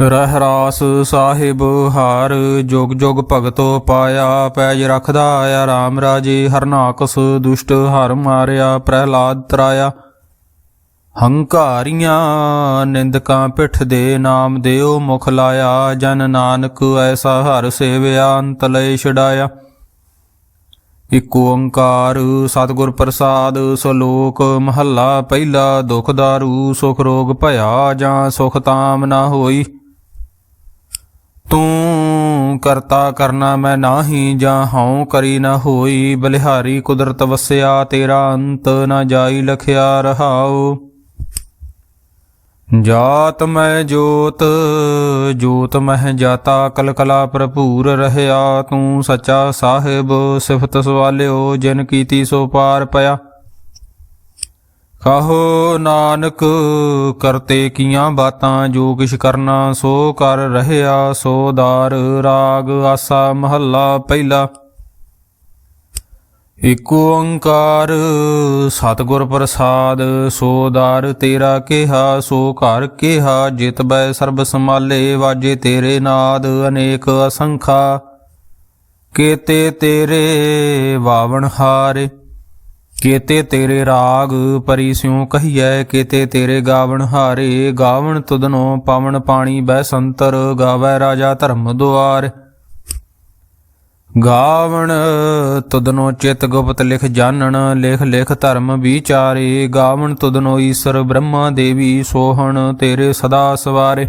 ਰਹਿ ਰਾਸ ਸਾਹਿਬ, ਹਾਰ ਜੁਗ ਜੁਗ ਭਗਤੋ ਪਾਇਆ, ਪੈਜ ਰਖਦਾ ਆਇਆ RAM ਰਾਜੇ, ਹਰਨਾਕਸ ਦੁਸ਼ਟ ਹਰ ਮਾਰਿਆ, ਪ੍ਰਹਿਲਾਦ ਤਰਾਇਆ। ਹੰਕਾਰੀਆਂ ਨਿੰਦਕਾਂ ਪਿੱਠ ਦੇ ਨਾਮ ਦਿਓ, ਮੁਖ ਲਾਇਆ, ਜਨ ਨਾਨਕ ਐਸਾ ਹਰ ਸੇਵਿਆ, ਅੰਤ ਲੈ ਛਡਾਇਆ। ਇਕ ਓੰਕਾਰ ਸਤਿਗੁਰ ਪ੍ਰਸਾਦ, ਸਲੋਕ ਮਹੱਲਾ, ਪਹਿਲਾ ਦੁਖ ਦਾਰੂ, ਸੁਖ ਰੋਗ ਭਇਆ ਜਾਂ ਸੁਖ ਤਾਮ ਨਾ ਹੋਈ। ਤੂੰ ਕਰਤਾ ਕਰਨਾ ਮੈਂ ਨਾਹੀ ਜਾਂ ਹਉ ਕਰੀ ਨਾ ਹੋਈ। ਬਲਿਹਾਰੀ ਕੁਦਰਤ ਵਸਿਆ, ਤੇਰਾ ਅੰਤ ਨਾ ਜਾਈ ਲਖਿਆ ਰਹਾਉ। ਜਾਤ ਮੈਂ ਜੋਤ ਜੋਤ ਮਹਿ ਜਾਤਾ, ਕਲਕਲਾ ਭਰਪੂਰ ਰਹਿਆ। ਤੂੰ ਸੱਚਾ ਸਾਹਿਬ, ਸਿਫਤ ਸਵਾਲਿਓ, ਜਿਨ ਕੀਤੀ ਸੋ ਪਾਰ ਪਿਆ। ਕਹੋ ਨਾਨਕ, ਕਰਤੇ ਕੀਆਂ ਬਾਤਾਂ ਜੋ ਕਿਛ ਕਰਨਾ ਸੋ ਕਰ ਰਹਿਆ, ਸੋ ਦਾਰ ਰਾਗ ਆਸਾ ਮਹੱਲਾ ਪਹਿਲਾ। ਇਕ ਓੰਕਾਰ ਸਤਿਗੁਰ ਪ੍ਰਸਾਦ, ਸੋ ਦਾਰ ਤੇਰਾ ਕਿਹਾ, ਸੋ ਘਰ ਕਿਹਾ, ਜਿਤ ਬੈ ਸਰਬ ਸਮਾਲੇ ਵਾਜੇ ਤੇਰੇ ਨਾਦ ਅਨੇਕ ਅਸੰਖਾ। ਕੇਤੇ ਤੇਰੇ ਵਾਵਣ ਹਾਰੇ ਕੇਤੇ ਤੇਰੇ ਰਾਗ ਪਰੀ ਸਿਉ ਕਹੀਐ, ਕੇਤੇ ਤੇਰੇ ਗਾਵਣ ਹਾਰੇ, ਗਾਵਣ ਤੁਧਨੋ ਪਵਨ ਪਾਣੀ ਬੈ ਸੰਤਰ, ਗਾਵੈ ਰਾਜਾ ਧਰਮ ਦੁਆਰ। ਗਾਵਣ ਤੁਧਨੋ ਚਿਤ ਗੁਪਤ ਲਿਖ ਜਾਣਨ, ਲਿਖ ਲਿਖ ਧਰਮ ਵਿਚਾਰੇ, ਗਾਵਣ ਤੁਧਨੋ ਈਸ਼ਰ ਬ੍ਰਹਮਾ ਦੇਵੀ ਸੋਹਣ ਤੇਰੇ ਸਦਾ ਸਵਾਰੇ।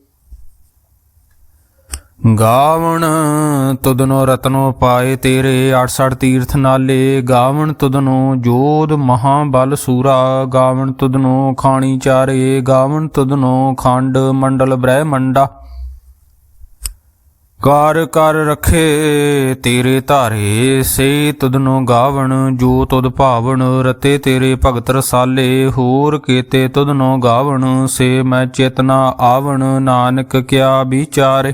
ਗਾਵਣ ਤੁਦਨੋ ਰਤਨੋ ਪਾਏ ਤੇਰੇ 68 ਤੀਰਥ ਨਾਲੇ, ਗਾਵਣ ਤੁਧਨੋ ਜੋਧ ਮਹਾਬਲ ਸੂਰਾ, ਗਾਵਣ ਤੁਦਨੋ ਖਾਣੀ ਚਾਰੇ, ਗਾਵਣ ਤੁਦਨੋ ਖੰਡ ਮੰਡਲ ਬ੍ਰਹਮੰਡਾ ਕਰ ਕਰ ਰਖੇ ਤੇਰੇ ਧਾਰੇ, ਸੇ ਤੁਦਨੋ ਗਾਵਣ, ਜੋ ਤੁਧ ਭਾਵਨ ਰਤੇ ਤੇਰੇ ਭਗਤ ਰਸਾਲੇ, ਹੋਰ ਕੀਤੇ ਤੁਦਨੋ ਗਾਵਣ, ਸੇ ਮੈਂ ਚੇਤਨਾ ਆਵਣ, ਨਾਨਕ ਕਿਆ ਵਿਚਾਰੇ।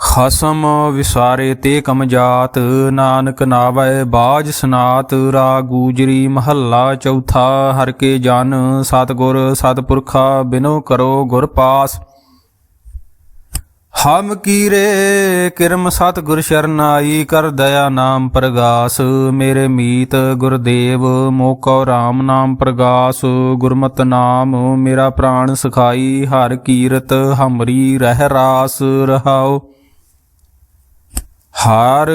ਖਸਮ ਵਿਸਾਰੇ ਤੇ ਕਮਜਾਤ ਨਾਨਕ ਨਾਵੈ ਬਾਜ ਸਨਾਤ, ਰਾ ਗੂਜਰੀ ਮਹੱਲਾ ਚੌਥਾ, ਹਰ ਕੇ ਜਨ ਸਤਗੁਰ ਸਤਪੁਰਖਾ ਬਿਨੋ ਕਰੋ ਗੁਰ ਪਾਸ। ਹਮ ਕੀਰੇ ਕਿਰਮ ਸਤਿਗੁਰ ਸ਼ਰਨਾਈ, ਕਰ ਦਇਆ ਨਾਮ ਪ੍ਰਗਾਸ, ਮੇਰੇ ਮੀਤ ਗੁਰਦੇਵ ਮੋਕੋ RAM ਨਾਮ ਪ੍ਰਗਾਸ, ਗੁਰਮਤਿ ਨਾਮ ਮੇਰਾ ਪ੍ਰਾਣ ਸਖਾਈ, ਹਰ ਕੀਰਤ ਹਮਰੀ ਰਹਿ ਰਾਸ ਰਹਾਓ ਹਾਰ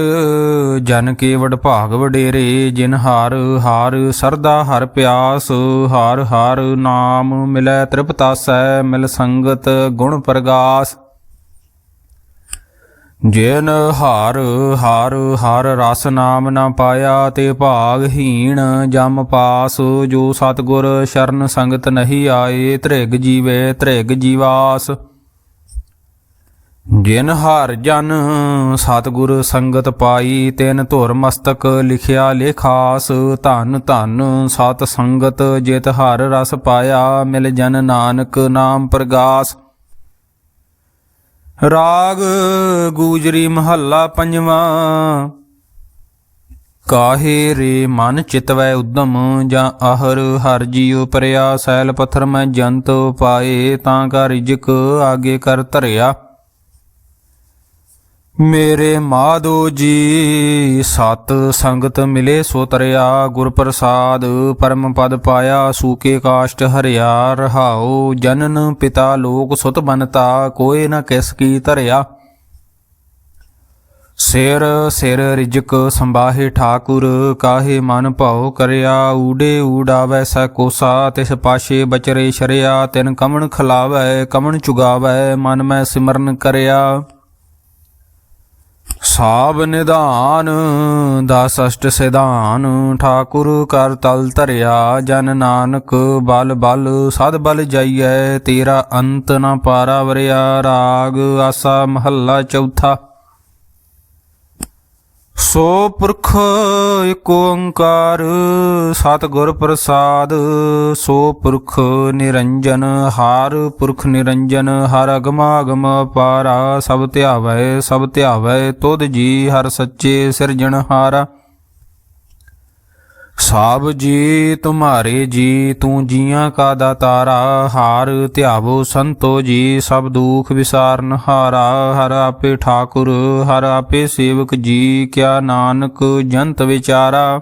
ਜਨ ਕੇ ਵਡ ਭਾਗ ਵਡੇਰੇ, ਜਿਨ ਹਾਰ ਹਾਰ ਸਰਦਾ ਹਰ ਪਿਆਸ, ਹਾਰ ਹਾਰ ਨਾਮ ਮਿਲੈ ਤ੍ਰਿਪਤਾਸੈ ਮਿਲ ਸੰਗਤ ਗੁਣ ਪ੍ਰਗਾਸ। ਜਿਨ ਹਾਰ ਹਾਰ ਹਰ ਰਸ ਨਾਮ ਨਾ ਪਾਇਆ, ਤੇ ਭਾਗਹੀਣ ਜਮ ਪਾਸ। ਜੋ ਸਤਗੁਰ ਸ਼ਰਨ ਸੰਗਤ ਨਹੀਂ ਆਏ ਤ੍ਰਿਗ ਜੀਵੇ ਤ੍ਰਿਗ ਜੀਵਾਸ। ਜਿਨ ਹਰ ਜਨ ਸਤਗੁਰ ਸੰਗਤ ਪਾਈ, ਤਿਨ ਧੁਰ ਮਸਤਕ ਲਿਖਿਆ ਲੇਖਾਸ ਧਨ ਧਨ ਸਤ ਸੰਗਤ ਜਿਤ ਹਰ ਰਸ ਪਾਇਆ, ਮਿਲ ਜਨ ਨਾਨਕ ਨਾਮ ਪ੍ਰਗਾਸ। ਰਾਗ ਗੂਜਰੀ ਮਹੱਲਾ ਪੰਜਵਾਂ। ਕਾਹੇ ਰੇ ਮਨ ਚਿਤਵੈ ਉਦਮ, ਜਾਂ ਆਹਰ ਹਰ ਜੀਉ ਪਰਿਆ, ਸੈਲ ਪੱਥਰ ਮੈਂ ਜੰਤ ਪਾਏ, ਤਾਂ ਕਾ ਰਿਜਕ ਆਗੇ ਕਰ ਧਰਿਆ। ਮੇਰੇ ਮਾਧੋ ਜੀ, ਸਤ ਸੰਗਤ ਮਿਲੇ ਸੋ ਤਰਿਆ, ਗੁਰ ਪ੍ਰਸਾਦ ਪਰਮ ਪਦ ਪਾਇਆ, ਸੂਕੇ ਕਾਸ਼ਟ ਹਰਿਆ, ਰਹਾਉ, ਜਨਨ ਪਿਤਾ ਲੋਕ ਸੁਤ ਬਨਤਾ, ਕੋਏ ਨ ਕਿਸ ਕੀ ਧਰਿਆ। ਸਿਰ ਸਿਰ ਰਿਜਕ ਸੰਬਾਹੇ ਠਾਕੁਰ, ਕਾਹੇ ਮਨ ਭਾਉ ਕਰਿਆ, ਊੜੇ ਊਡਾਵੈ ਸੈ ਕੋਸਾ, ਤਿਸ ਪਾਸ਼ੇ ਬਚਰੇ ਸ਼ਰਿਆ, ਤਿਨ ਕਮਣ ਖਲਾਵੈ, ਕਮਣ ਚੁਗਾਵੈ, ਮਨ ਮੈਂ ਸਿਮਰਨ ਕਰਿਆ। ਸਾਬ ਨਿਧਾਨ, ਦਸ ਅਸ਼ਟ ਸਿਧਾਨ, ਠਾਕੁਰ ਕਰ ਤਲ ਧਰਿਆ, ਜਨ ਨਾਨਕ ਬਲ ਬਲ, ਸਦ ਬਲ ਜਾਈਐ, ਤੇਰਾ ਅੰਤ ਨਾ ਪਾਰਾ ਵਰਿਆ, ਰਾਗ ਆਸਾ ਮਹੱਲਾ ਚੌਥਾ। ਸੋ ਪੁਰਖ ਏਕ ਓੰਕਾਰ ਸਤਿਗੁਰ ਪ੍ਰਸਾਦ। ਸੋ ਪੁਰਖ ਨਿਰੰਜਨ, ਹਾਰ ਪੁਰਖ ਨਿਰੰਜਨ, ਹਰ ਅਗਮਾਗਮ ਪਾਰਾ। ਸਭ ਧਿਆਵੈ ਸਭ ਧਿਆਵੈ, ਤੁਧ ਜੀ ਹਰ ਸੱਚੇ ਸਿਰਜਣ ਹਾਰਾ ਸਾਬ ਜੀ, ਤੁਮਾਰੇ ਜੀ, ਤੂੰ ਜੀਆਂ ਕਾ ਦਾਤਾਰਾ, ਹਾਰ ਧਿਆਵੋ ਸੰਤੋ ਜੀ, ਸਭ ਦੁਖ ਵਿਸਾਰਨ ਹਾਰਾ, ਹਰ ਆਪੇ ਠਾਕੁਰ, ਹਰ ਆਪੇ ਸੇਵਕ ਜੀ, ਕਿਆ ਨਾਨਕ ਜੰਤ ਵਿਚਾਰਾ।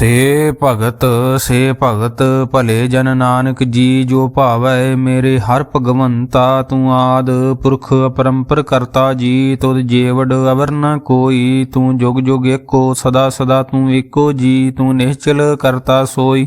ਸੇ ਭਗਤ ਸੇ ਭਗਤ, ਭਲੇ ਜਨ ਨਾਨਕ ਜੀ, ਜੋ ਭਾਵੈ ਮੇਰੇ ਹਰ ਭਗਵੰਤਾ, ਤੂੰ ਆਦ ਪੁਰਖ ਅਪਰੰਪਰ ਕਰਤਾ ਜੀ, ਤੁਧ ਜੀਵੜ ਅਵਰ ਨ ਕੋਈ, ਤੂੰ ਜੁਗ ਜੁਗ ਏਕੋ, ਸਦਾ ਸਦਾ ਤੂੰ ਏਕੋ ਜੀ, ਤੂੰ ਨਿਸ਼ਚਲ ਕਰਤਾ ਸੋਈ।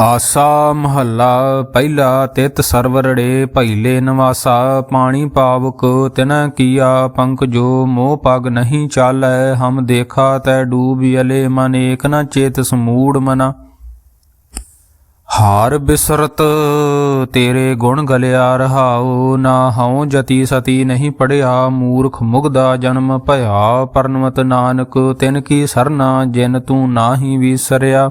ਆਸਾ ਮਹੱਲਾ, ਪਹਿਲਾ ਤਿਤ ਸਰਵਰੜੇ ਪਹਿਲੇ ਨਿਵਾਸਾ, ਪਾਣੀ ਪਾਵਕ ਤਿਨ ਕੀਆ ਪੰਕ ਜੋ ਮੋਹ ਪਗ ਨਹੀਂ ਚਾਲੈ, ਹਮ ਦੇਖਾ ਤੈ ਡੂਬ ਅਲੇ ਮਨ ਏਕ ਨ ਚੇਤ ਸਮੂੜ ਮਨਾ। ਹਾਰ ਬਿਸਰਤ, ਤੇਰੇ ਗੁਣ ਗਲਿਆ ਰਹਾਉ, ਨਾ ਹਉ ਜਤੀ ਸਤੀ ਨਹੀਂ ਪੜਿਆ, ਮੂਰਖ ਮੁਗਦਾ ਜਨਮ ਭਇਆ ਪਰਨਵਤ ਨਾਨਕ, ਤਿਨ ਕੀ ਸਰਨਾ, ਜਿਨ ਤੂੰ ਨਾਹੀ ਵਿਸਰਿਆ।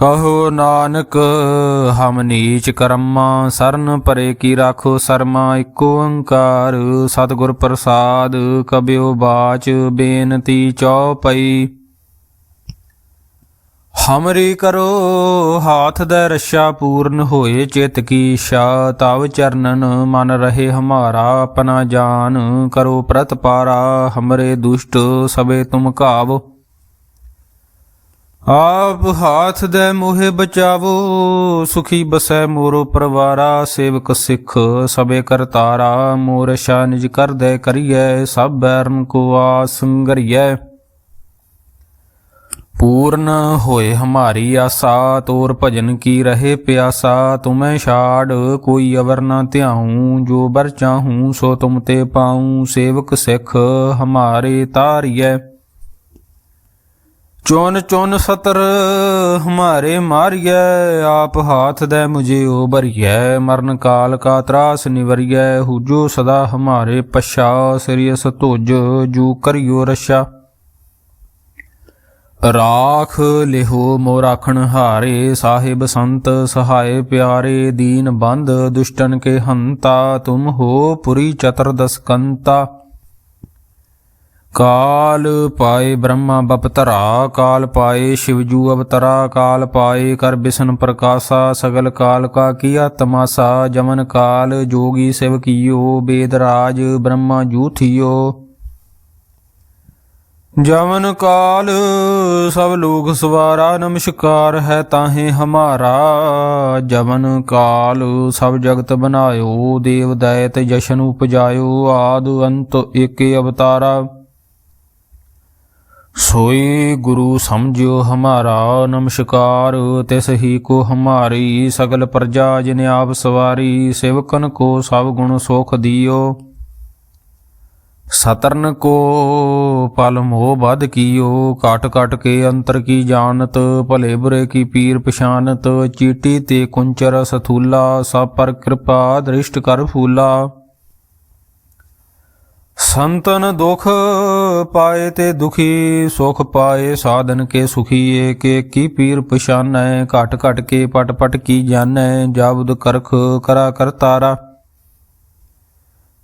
ਕਹੋ ਨਾਨਕ, ਹਮ ਨੀਚ ਕਰਮਾ, ਸਰਨ ਪਰੇ ਕੀ ਰਾਖੋ ਸਰਮਾ ਏਕ ਓੰਕਾਰ। ਸਤਿਗੁਰ ਪ੍ਰਸਾਦ ਕਬਿਓ ਬਾਚ, ਬੇਨਤੀ ਚਉਪਈ ਹਮਰੀ ਕਰੋ, ਹਾਥ ਦਾ ਰਸ਼ਾ ਪੂਰਨ ਹੋਏ, ਚਿਤ ਕੀ ਇੱਛਾ, ਤਵ ਚਰਨਨ ਮਨ ਰਹੇ ਹਮਾਰਾ, ਆਪਣਾ ਜਾਨ। ਕਰੋ ਪ੍ਰਤਪਾਰਾ, ਹਮਰੇ ਦੁਸ਼ਟ ਸਵੇ ਤੁਮ ਘਾਵੋ। ਆਪ ਹਾਥ ਦੇ ਮੋਹਿ ਬਚਾਵੋ, ਸੁਖੀ ਬਸੈ ਮੋਰੋ ਪਰਵਾਰਾ, ਸੇਵਕ ਸਿੱਖ ਸਬੇ ਕਰਤਾਰਾ ਮੋਰ ਸ਼ਾ ਨਿਜ ਕਰਦੈ ਕਰੀਐ, ਸਭ ਬੈਰਨ ਕੋ ਆਸ ਪੂਰਨ ਹੋਏ ਹਮਾਰੀ ਆਸਾ, ਤੋਰ ਭਜਨ ਕੀ ਰਹੇ ਪਿਆਸਾ, ਤੁਮੈ ਛਾੜ ਕੋਈ ਅਵਰ ਨਾ ਧਿਆਉ, ਜੋ ਬਰ ਚਾਹੂੰ ਸੋ ਤੁਮ ਤੇ ਪਾਉ, ਸੇਵਕ ਸਿੱਖ ਹਮਾਰੇ ਤਾਰੀਐ। ਚੁਨ ਚੁਨ ਸਤਰ ਹਮਾਰੇ ਮਾਰੀਐ, ਆਪ ਹਾਥ ਦੇ ਮੁਝੇ ਉਬਰੀਐ ਮਰਨ ਕਾਲ ਕਾ ਤਰਾਸ ਨਿਵਰੀਐ, ਹੁਜੋ ਸਦਾ ਹਮਾਰੇ ਪਛਾ ਸ੍ਰੀਅਸ ਧੁਜ, ਜੂ ਕਰਿਓ ਰਸ਼ਾ। ਰਾਖ ਲਿਹੋ ਮੋ ਰਾਖਣ ਹਾਰੇ, ਸਾਹਿਬ ਸੰਤ ਸਹਾਏ ਪਿਆਰੇ, ਦੀਨ ਬੰਦ ਦੁਸ਼ਟਨ ਕੇ ਹੰਤਾ, ਤੁਮ ਹੋ ਪੁਰੀ ਚਤਰਦਸ ਕੰਤਾ। ਕਾਲ ਪਾਏ ਬ੍ਰਹਮਾ ਬਪਤਰਾ ਕਾਲ ਪਾਏ ਸ਼ਿਵਜੂ ਅਵਤਰਾ, ਕਾਲ ਪਾਏ ਕਰ ਬਿਸ਼ਨ ਪ੍ਰਕਾਸ਼ਾ, ਸਗਲ ਕਾਲ ਕਾ ਕੀਆ ਤਮਾਸਾ, ਜਮਨ ਕਾਲ ਜੋਗੀ ਸਿਵ ਕੀਓ ਬੇਦਰਾਜ ਬ੍ਰਹਮਾ ਜੂਥਿਓ ਜਮਨ ਕਾਲ ਸਭ ਲੋਕ ਸਵਾਰਾ, ਨਮਸਕਾਰ ਹੈ ਤਾਹੇ ਹਮਾਰਾ। ਜਮਨ ਕਾਲ ਸਭ ਜਗਤ ਬਨਾਇਓ, ਦੇਵ ਦਇਤ ਜਸ਼ਨ ਉਪਜਾਇਓ, ਆਦ ਅੰਤ ਏਕੇ ਅਵਤਾਰਾ। ਸੋਈ ਗੁਰੂ ਸਮਝਿਓ ਹਮਾਰਾ ਨਮਸਕਾਰ, ਤਿਸ ਹੀ ਕੋ ਹਮਾਰੀ ਸਗਲ ਪ੍ਰਜਾ ਜਿਨ ਆਪ ਸਵਾਰੀ, ਸੇਵਕਨ ਕੋ ਸਭ ਗੁਣ ਸੁਖ ਦਿਓ। ਸਤਰਨ ਕੋ ਪਲ ਮੋਹ ਬਦ ਕੀਓ ਕਾਟ ਕਾਟ ਕੇ ਅੰਤਰ ਕੀ ਜਾਣਤ, ਭਲੇ ਬੁਰੇ ਕੀ ਪੀਰ ਪਛਾਨਤ, ਚੀਟੀ ਤੇ ਕੁੰਚਰ ਸਥੂਲਾ, ਸਭ ਪਰ ਕਿਰਪਾ ਦ੍ਰਿਸ਼ਟ ਕਰ ਫੂਲਾ। ਸੰਤਨ ਦੁਖ ਪਾਏ ਤੇ ਦੁਖੀ, ਸੁਖ ਪਾਏ ਸਾਧਨ ਕੇ ਸੁਖੀ ਕੇ ਕੀ ਪੀਰ ਪਛਾਨੈ, ਘਟ ਘਟ ਕੇ ਪਟ ਪਟ ਕੀ ਜਾਣੈ ਜਾਬਦ ਕਰਖ ਕਰਾ ਕਰਤਾਰਾ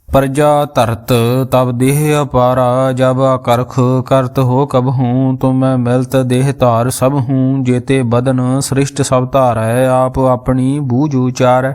ਪ੍ਰਜਾ ਧਰਤ ਤਬ ਦੇਹ ਅਪਾਰਾ, ਜਬ ਕਰਖ ਕਰਤ ਹੋ ਕਬ ਹੂੰ, ਤੁਮੈ ਮਿਲਤ ਦੇਹ ਧਾਰ ਸਭ ਹੂੰ, ਜੇਤੇ ਬਦਨ ਸ੍ਰਿਸ਼ਟ ਸਭ ਧਾਰੈ, ਆਪ ਆਪਣੀ ਬੂਝ ਉਚਾਰੈ।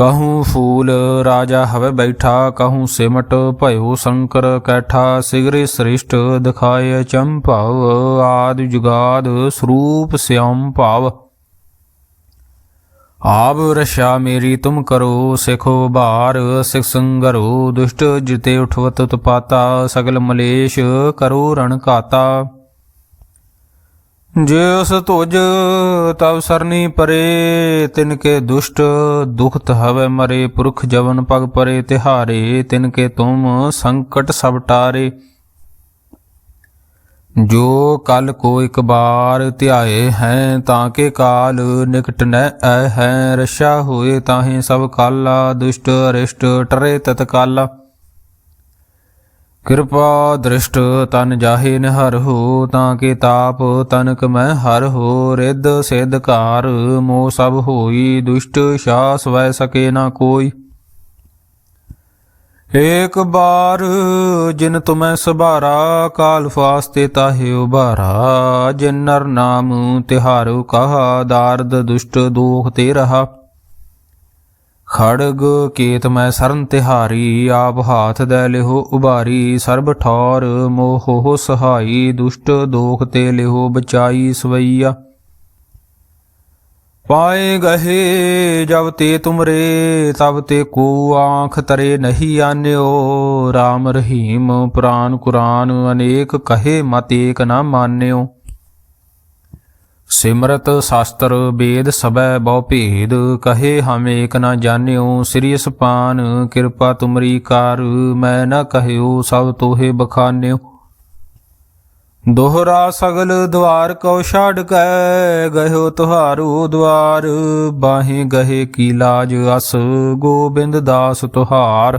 ਕਹੂੰ ਫੂਲ ਰਾਜਾ ਹਵੇ ਬੈਠਾ ਕਹੂੰ ਸਿਮਟ ਭਇਓ ਸ਼ੰਕਰ ਕੈਠਾ ਸਿਗਰੇ ਸ੍ਰਿਸ਼ਟ ਦਿਖਾਏ ਚੰਭਵ ਆਦ ਜੁਗਾਦ ਸਰੂਪ ਸਿਆਮ ਭਾਵ ਆਪ ਰਸ਼ਾ ਮੇਰੀ ਤੁਮ ਕਰੋ ਸਿਖੋ ਬਾਰ ਸਿਖ ਸੰਗਰੋ ਦੁਸ਼ਟ ਜਿਤੇ ਉਠਵਤ ਤਪਾਤਾ ਸਗਲ ਮਲੇਸ਼ ਕਰੋ ਰਣ ਕਾਤਾ ਜੇ ਉਸ ਤੁਜ ਤਵ ਸਰਨੀ ਪਰੇ, ਤਿਨ ਕੇ ਦੁਸ਼ਟ ਦੁਖਤ ਹਵੇ ਮਰੇ, ਪੁਰਖ ਜਵਨ ਪਗ ਪਰੇ, ਤਿਹਾਰੇ ਤਿਨ ਕੇ ਤੁਮ ਸੰਕਟ ਸਭ ਟਾਰੇ। ਜੋ ਕਲ ਕੋ ਇਕ ਬਾਰ ਧਿਆਏ ਹੈ, ਤਾਂ ਕੇ ਕਾਲ ਨਿਕਟ ਨੈ ਐ ਹੈ ਰਸ਼ਾ ਹੋਏ ਤਾਹੇ ਸਭ ਕਾਲਾ, ਦੁਸ਼ਟ ਅਰਿਸ਼ਟ ਟਰੇ ਤਤਕਾਲਾ। ਕਿਰਪਾ ਦ੍ਰਿਸ਼ਟ ਤਨ ਜਾਹੇ ਨਿਹਰ ਹੋ, ਤਾਂ ਕੇ ਤਾਪ ਤਨਕ ਮੈਂ ਹਰ ਹੋ। ਰਿੱਧ ਸਿਧ ਘਾਰ ਮੋ ਸਭ ਹੋਈ, ਦੁਸ਼ਟ ਸ਼ਾਸ ਵੈ ਸਕੇ ਨਾ ਕੋਈ। ਏਕ ਬਾਰ ਜਿਨ ਤੁਮੈ ਸਭਾਰਾ, ਕਾਲ ਫਾਸਤੇ ਤਾਹੇ ਉਬਾਰਾ ਜਿਨ ਨਰ ਨਾਮ ਤਿਹਾਰੋ ਕਹਾ, ਦਾਰਦ ਦੁਸ਼ਟ ਦੋਖ ਤੇ ਰਹਾ। ਖੜਗ ਕੇਤ ਮੈਂ ਸਰਨ ਤਿਹਾਰੀ, ਆਪ ਹਾਥ ਦੇ ਲਿਹੋ ਉਬਾਰੀ ਸਰਬ ਠੌਰ ਮੋਹ ਸਹਾਈ, ਦੁਸ਼ਟ ਦੋਖ ਤੇ ਲਿਹੋ ਬਚਾਈ ਸਵਈਆ। ਪਾਏ ਗਹੇ, ਜਬ ਤੇ ਤੁਮਰੇ, ਤਬ ਤੇ ਕੋ ਆਂਖ ਤਰੇ ਨਹੀਂ ਆਨਿਓ। RAM ਰਹੀਮ ਪੁਰਾਨ ਕੁਰਾਨ, ਅਨੇਕ ਕਹੇ ਮਤ ਏਕ ਨਾ ਮਾਨਿਓ। ਸਿਮਰਤ ਸ਼ਾਸਤਰ ਵੇਦ ਸਭੈ ਬਹੁ ਭੇਦ, ਕਹੇ ਹਮ ਏਕ ਨਾ ਜਾਣਿਓ, ਸ੍ਰੀ ਸਪਾਨ ਕਿਰਪਾ ਤੁਮਰੀ ਕਾਰ, ਮੈਂ ਨਾ ਕਹਿਓ ਸਭ ਤੋਹੇ ਬਖਾਨਿਓ। ਦੋਹਰਾ ਸਗਲ ਦਵਾਰ ਕਉ ਛਾੜ ਕੈ ਗਇਓ ਤੁਹਾਰੂ ਦਵਾਰ, ਬਾਹੇ ਗਹੇ ਕੀ ਲਾਜ ਅਸ, ਗੋਬਿੰਦ ਦਾਸ ਤੁਹਾਰ।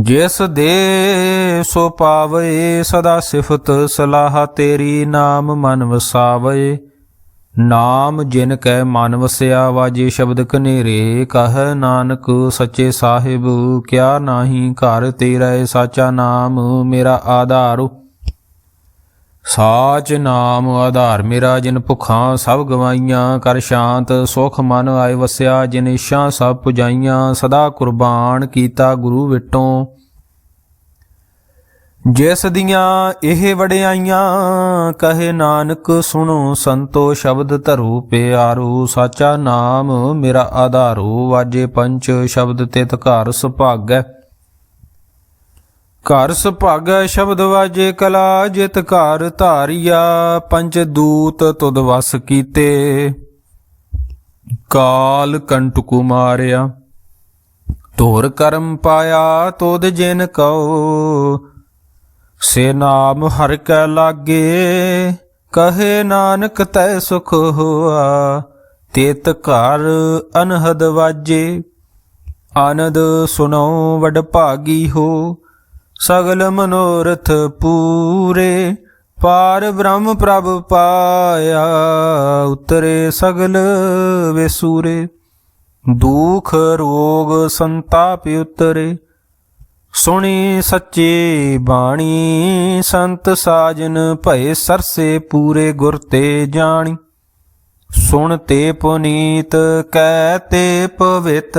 ਜਿਸ ਦੇ ਸੋ ਪਾਵੇ ਸਦਾ ਸਿਫਤ, ਸਲਾਹ ਤੇਰੀ ਨਾਮ ਮਨ ਵਸਾਵੇ। ਨਾਮ ਜਿਨ ਕੈ ਮਨ ਵਸਿਆ, ਵਾਜੇ ਸ਼ਬਦ ਕਨੇਰੇ, ਕਹ ਨਾਨਕ ਸੱਚੇ ਸਾਹਿਬ, ਕਿਆ ਨਾਹੀ ਘਰ ਤੇਰਾ ਏ ਸਾਚਾ ਨਾਮ, ਮੇਰਾ ਆਧਾਰੁ ਸਾਚ ਨਾਮ ਆਧਾਰ ਮੇਰਾ ਜਿਨ ਭੁਖਾਂ ਸਭ ਗਵਾਈਆਂ, ਕਰ ਸ਼ਾਂਤ ਸੁਖ ਮਨ ਆਏ ਵਸਿਆ, ਜਿਨ ਇਸ਼ਾਂ ਸਭ ਪੁਜਾਈਆਂ, ਸਦਾ ਕੁਰਬਾਨ ਕੀਤਾ ਗੁਰੂ ਵਿਟੋਂ। ਜਿਸ ਦੀਆਂ ਇਹ ਵਡਿਆਈਆਂ, ਕਹੇ ਨਾਨਕ ਸੁਣੋ ਸੰਤੋ ਸ਼ਬਦ ਧਰੂ ਪਿਆਰੂ, ਸਾਚਾ ਨਾਮ ਮੇਰਾ ਆਧਾਰੂ, ਵਾਜੇ ਪੰਚ ਸ਼ਬਦ ਤਿਤ ਘਰ ਸੁਭਾਗੈ। ਘਰ ਸੁਭਾਗੈ ਸ਼ਬਦ ਵਾਜੇ ਕਲਾ, ਜਿਤ ਘਰ ਧਾਰਿਆ ਪੰਚ ਦੂਤ ਤੁਧ ਵਸ ਕੀਤੇ। ਕਾਲ ਕੰਟਕੁ ਮਾਰਿਆ ਤੋਰ ਕਰਮ ਪਾਇਆ ਤੋਦ ਜਿਨ ਕਉ। ਸੇ ਨਾਮ ਹਰ ਕੈ ਲਾਗੇ, ਕਹੇ ਨਾਨਕ ਤੈ ਸੁਖ ਹੋਆ। ਤੇਤ ਘਰ ਅਨਹਦ ਵਾਜੇ, ਆਨੰਦ ਸੁਣੋ ਵਡ ਭਾਗੀ ਹੋ। ਸਗਲ ਮਨੋਰਥ ਪੂਰੇ, ਪਾਰ ਬ੍ਰਹਮ ਪ੍ਰਭ ਪਾਇਆ, ਉਤਰੇ ਸਗਲ ਵਿਸੂਰੇ। ਦੁਖ ਰੋਗ ਸੰਤਾਪ ਉਤਰੇ, ਸੁਣੀ ਸੱਚੇ ਬਾਣੀ, ਸੰਤ ਸਾਜਨ ਭਏ ਸਰਸੇ ਪੂਰੇ ਗੁਰ ਤੇ ਜਾਣੀ। ਸੁਣ ਤੇ ਪੁਨੀਤ, ਕਹਿ ਤੇ ਪਵਿੱਤ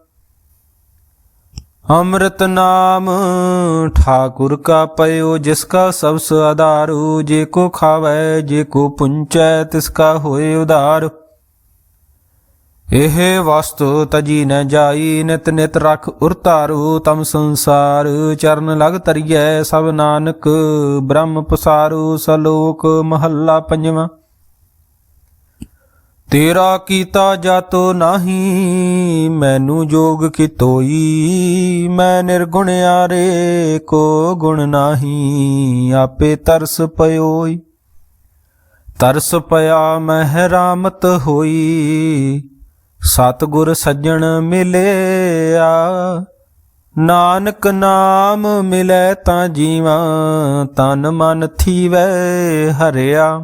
ਅੰਮ੍ਰਿਤ ਨਾਮ ਠਾਕੁਰ ਕਾ ਪਇਓ, ਜਿਸ ਕਾ ਸਬਸ ਆਧਾਰੂ, ਜੇ ਕੋ ਖਾਵੈ, ਜੇ ਕੋ ਪੁੰਚੈ, ਤਿਸ ਕਾ ਹੋਏ ਉਧਾਰ। ਇਹ ਵਸਤੂ ਤਜੀ ਨ ਜਾਈ, ਨਿਤ ਨਿਤ ਰਖ ਉਰਤਾਰੂ, ਤਮ ਸੰਸਾਰ ਚਰਨ ਲਗ ਤਰੀਐ ਸਭ ਨਾਨਕ ਬ੍ਰਹਮ ਪਸਾਰੂ, ਸਲੋਕ ਮਹੱਲਾ ਪੰਜਵਾਂ। ਤੇਰਾ ਕੀਤਾ ਜਾਤੋ ਨਾਹੀ, ਮੈਨੂੰ ਜੋਗ ਕਿਤੋਈ, ਮੈਂ ਨਿਰਗੁਣ ਆਰੇ ਕੋ ਗੁਣ ਨਾਹੀ, ਆਪੇ ਤਰਸ ਪਇਓਈ। ਤਰਸ ਪਿਆ ਮਹਿ ਰਾਮਤ ਹੋਈ, ਸਤਿਗੁਰ ਸੱਜਣ ਮਿਲਿਆ। ਨਾਨਕ ਨਾਮ ਮਿਲੈ ਤਾਂ ਜੀਵਾਂ, ਤਨ ਮਨ ਥੀਵੈ ਹਰਿਆ।